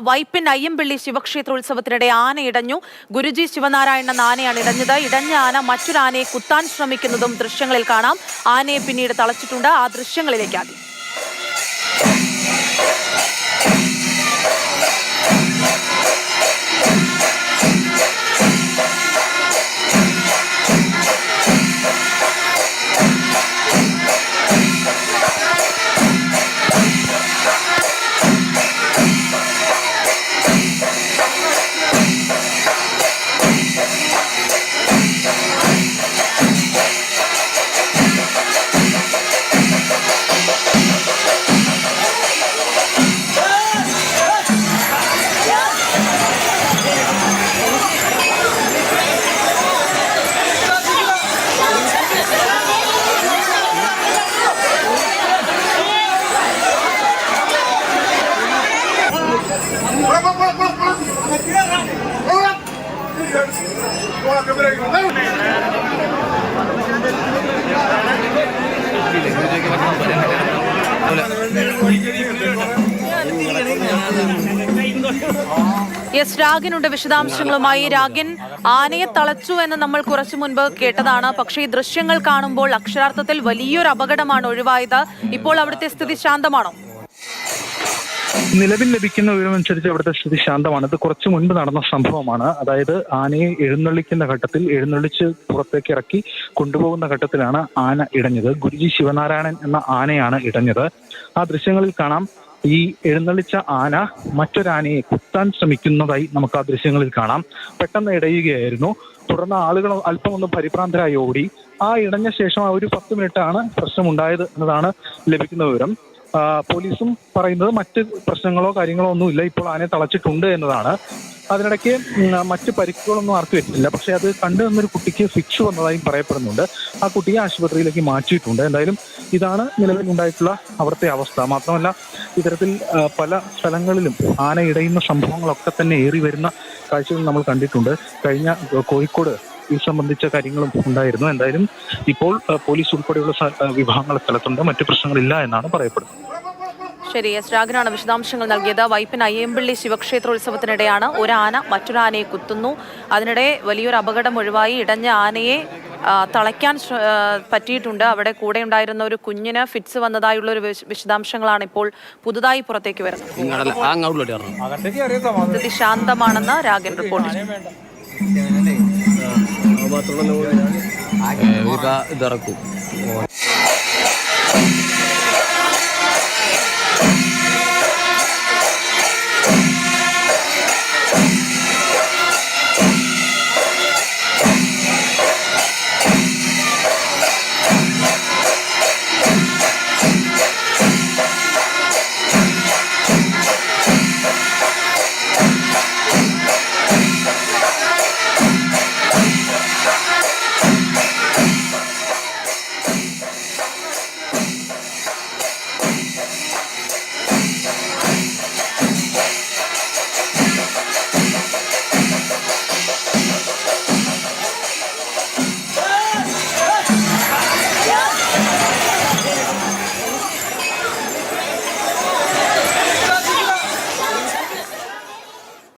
വൈപ്പിൻ അയ്യമ്പള്ളി ശിവക്ഷേത്രോത്സവത്തിനിടെ ആന ഇടഞ്ഞു. ഗുരുജി ശിവനാരായണൻ ആനയാണ് ഇടഞ്ഞത്. ഇടഞ്ഞ ആന മറ്റൊരു ആനയെ കുത്താൻ ശ്രമിക്കുന്നതും ദൃശ്യങ്ങളിൽ കാണാം. ആനയെ പിന്നീട് തളച്ചിട്ടുണ്ട്. ആ ദൃശ്യങ്ങളിലേക്ക് ആദ്യം. യെസ് രാഗിനുണ്ട് വിശദാംശങ്ങളുമായി. രാഗിൻ ആനയെ തളച്ചു എന്ന് നമ്മൾ കുറച്ചു മുൻപ് കേട്ടതാണ്. പക്ഷേ ഈ ദൃശ്യങ്ങൾ കാണുമ്പോൾ അക്ഷരാർത്ഥത്തിൽ വലിയൊരു അപകടമാണ് ഒഴിവായത്. ഇപ്പോൾ അവിടുത്തെ സ്ഥിതി ശാന്തമാണോ? നിലവിൽ ലഭിക്കുന്ന വിവരമനുസരിച്ച് അവിടുത്തെ സ്ഥിതി ശാന്തമാണ്. ഇത് കുറച്ചു മുൻപ് നടന്ന സംഭവമാണ്. അതായത് ആനയെ എഴുന്നള്ളിക്കുന്ന ഘട്ടത്തിൽ എഴുന്നള്ളിച്ച് പുറത്തേക്ക് ഇറക്കി കൊണ്ടുപോകുന്ന ഘട്ടത്തിലാണ് ആന ഇടഞ്ഞത്. ഗുരുജി ശിവനാരായണൻ എന്ന ആനയാണ് ഇടഞ്ഞത്. ആ ദൃശ്യങ്ങളിൽ കാണാം. ഈ എഴുന്നള്ളിച്ച ആന മറ്റൊരാനയെ കുത്താൻ ശ്രമിക്കുന്നതായി നമുക്ക് ആ ദൃശ്യങ്ങളിൽ കാണാം. പെട്ടെന്ന് ഇടയുകയായിരുന്നു. തുടർന്ന് ആളുകൾ അല്പം ഒന്ന് പരിഭ്രാന്തരായി ഓടി. ആ ഇടഞ്ഞ ശേഷം ആ ഒരു പത്ത് മിനിറ്റാണ് പ്രശ്നമുണ്ടായത് എന്നതാണ് ലഭിക്കുന്ന വിവരം. പോലീസും പറയുന്നത് മറ്റ് പ്രശ്നങ്ങളോ കാര്യങ്ങളോ ഒന്നുമില്ല ഇപ്പോൾ ആനയെ തളച്ചിട്ടുണ്ട് എന്നതാണ്. അതിനിടയ്ക്ക് മറ്റ് പരിക്കുകളൊന്നും ആർക്കും എത്തില്ല പക്ഷേ അത് കണ്ടു നിന്നൊരു കുട്ടിക്ക് ഫിക്സ് വന്നതായും പറയപ്പെടുന്നുണ്ട്. ആ കുട്ടിയെ ആശുപത്രിയിലേക്ക് മാറ്റിയിട്ടുണ്ട്. എന്തായാലും ഇതാണ് നിലവിൽ ഉണ്ടായിട്ടുള്ള അവിടുത്തെ അവസ്ഥ. മാത്രമല്ല ഇത്തരത്തിൽ പല സ്ഥലങ്ങളിലും ആന ഇടയുന്ന സംഭവങ്ങളൊക്കെ തന്നെ ഏറി വരുന്ന കാഴ്ചകൾ നമ്മൾ കണ്ടിട്ടുണ്ട്. കഴിഞ്ഞ കോഴിക്കോട് ഇത് സംബന്ധിച്ച കാര്യങ്ങളും ഉണ്ടായിരുന്നു. എന്തായാലും ഇപ്പോൾ പോലീസ് ഉൾപ്പെടെയുള്ള വിഭാഗങ്ങൾ സ്ഥലത്തുണ്ട് മറ്റു പ്രശ്നങ്ങളില്ല എന്നാണ് പറയപ്പെടുന്നത്. ശരി എസ് രാഗനാണ് വിശദാംശങ്ങൾ നൽകിയത്. വൈപ്പിൻ അയ്യമ്പള്ളി ശിവക്ഷേത്രോത്സവത്തിനിടെയാണ് ഒരു ആന മറ്റൊരു ആനയെ കുത്തുന്നു. അതിനിടെ വലിയൊരു അപകടം ഒഴിവായി ഇടഞ്ഞ ആനയെ തളയ്ക്കാൻ പറ്റിയിട്ടുണ്ട്. അവിടെ കൂടെ ഉണ്ടായിരുന്ന ഒരു കുഞ്ഞിന് ഫിറ്റ്സ് വന്നതായുള്ള ഒരു വിശദാംശങ്ങളാണ് ഇപ്പോൾ പുതുതായി പുറത്തേക്ക് വരുന്നത്. സ്ഥിതി ശാന്തമാണെന്ന് രാഗൻ റിപ്പോർട്ട് ചെയ്തു ഇതിറക്കും